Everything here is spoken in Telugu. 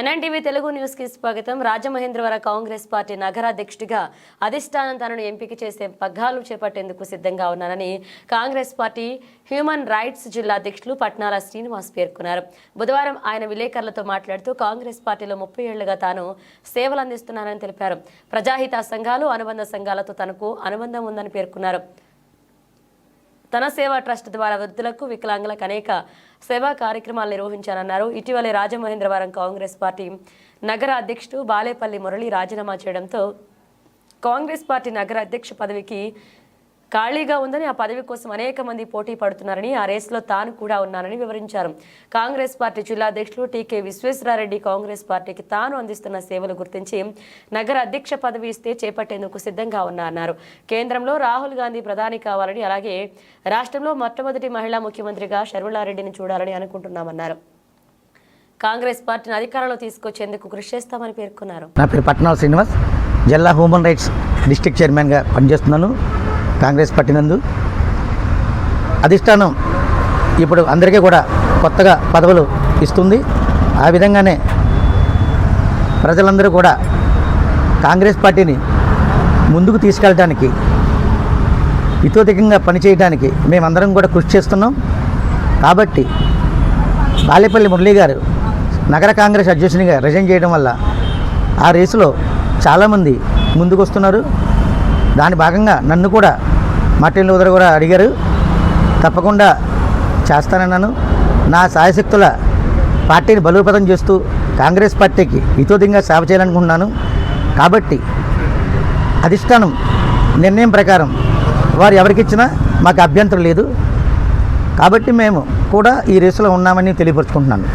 ఎన్ఎన్టీవీ తెలుగు న్యూస్కి స్వాగతం. రాజమహేంద్రవర కాంగ్రెస్ పార్టీ నగరాధ్యక్షుడిగా అధిష్టానం తనను ఎంపిక చేసే పగ్గాలు చేపట్టేందుకు సిద్ధంగా ఉన్నానని కాంగ్రెస్ పార్టీ హ్యూమన్ రైట్స్ జిల్లా అధ్యక్షులు పట్నాల శ్రీనివాస్ పేర్కొన్నారు. బుధవారం ఆయన విలేకరులతో మాట్లాడుతూ కాంగ్రెస్ పార్టీలో ముప్పై ఏళ్ళుగా తాను సేవలు అందిస్తున్నానని తెలిపారు. ప్రజాహిత సంఘాలు అనుబంధ సంఘాలతో తనకు అనుబంధం ఉందని పేర్కొన్నారు. తన సేవా ట్రస్ట్ ద్వారా వృద్ధులకు వికలాంగులకు అనేక సేవా కార్యక్రమాలు నిర్వహించానన్నారు. ఇటీవలే రాజమహేంద్రవరం కాంగ్రెస్ పార్టీ నగర అధ్యక్షుడు బాలేపల్లి మురళి రాజీనామా చేయడంతో కాంగ్రెస్ పార్టీ నగర అధ్యక్ష పదవికి ఖాళీగా ఉందని ఆ పదవి కోసం అనేక మంది పోటీ పడుతున్నారని ఆ రేసులో తాను కూడా ఉన్నానని వివరించారు. కాంగ్రెస్ పార్టీ జిల్లా అధ్యక్షులు టీకే విశ్వేశ్వరారెడ్డి కాంగ్రెస్ పార్టీకి తాను అందిస్తున్న సేవలు గుర్తించి నగర అధ్యక్ష పదవి ఇస్తే చేపట్టేందుకు సిద్ధంగా ఉన్నారన్నారు. కేంద్రంలో రాహుల్ గాంధీ ప్రధాని కావాలని అలాగే రాష్ట్రంలో మొట్టమొదటి మహిళా ముఖ్యమంత్రిగా షర్మిలారెడ్డిని చూడాలని అనుకుంటున్నామన్నారు. కాంగ్రెస్ పార్టీని అధికారంలో తీసుకొచ్చేందుకు కృషి చేస్తామని పేర్కొన్నారు. నా పేరు పట్నాల శ్రీనివాస్. జిల్లా హ్యూమన్ రైట్స్ డిస్టిక్ చైర్మన్గా పనిచేస్తున్నాను. కాంగ్రెస్ పార్టీ నందు అధిష్టానం ఇప్పుడు అందరికీ కూడా కొత్తగా పదవులు ఇస్తుంది. ఆ విధంగానే ప్రజలందరూ కూడా కాంగ్రెస్ పార్టీని ముందుకు తీసుకెళ్ళడానికి ఇతోధికంగా పనిచేయడానికి మేమందరం కూడా కృషి చేస్తున్నాం. కాబట్టి బాలేపల్లి మురళీ గారు నగర కాంగ్రెస్ అధ్యక్షునిగా రిజైన్ చేయడం వల్ల ఆ రేసులో చాలామంది ముందుకు వస్తున్నారు దాని భాగంగా నన్ను కూడా మార్టిన్ లూథర్ కూడా అడిగారు. తప్పకుండా చేస్తానన్నాను నా సాయశక్తుల పార్టీని బలోపేతం చేస్తూ కాంగ్రెస్ పార్టీకి ఇతోధికంగా సేవ చేయాలనుకుంటున్నాను. కాబట్టి అధిష్టానం నిర్ణయం ప్రకారం వారు ఎవరికిచ్చినా మాకు అభ్యంతరం లేదు. కాబట్టి మేము కూడా ఈ రేసులో ఉన్నామని తెలియపరుచుకుంటున్నాను.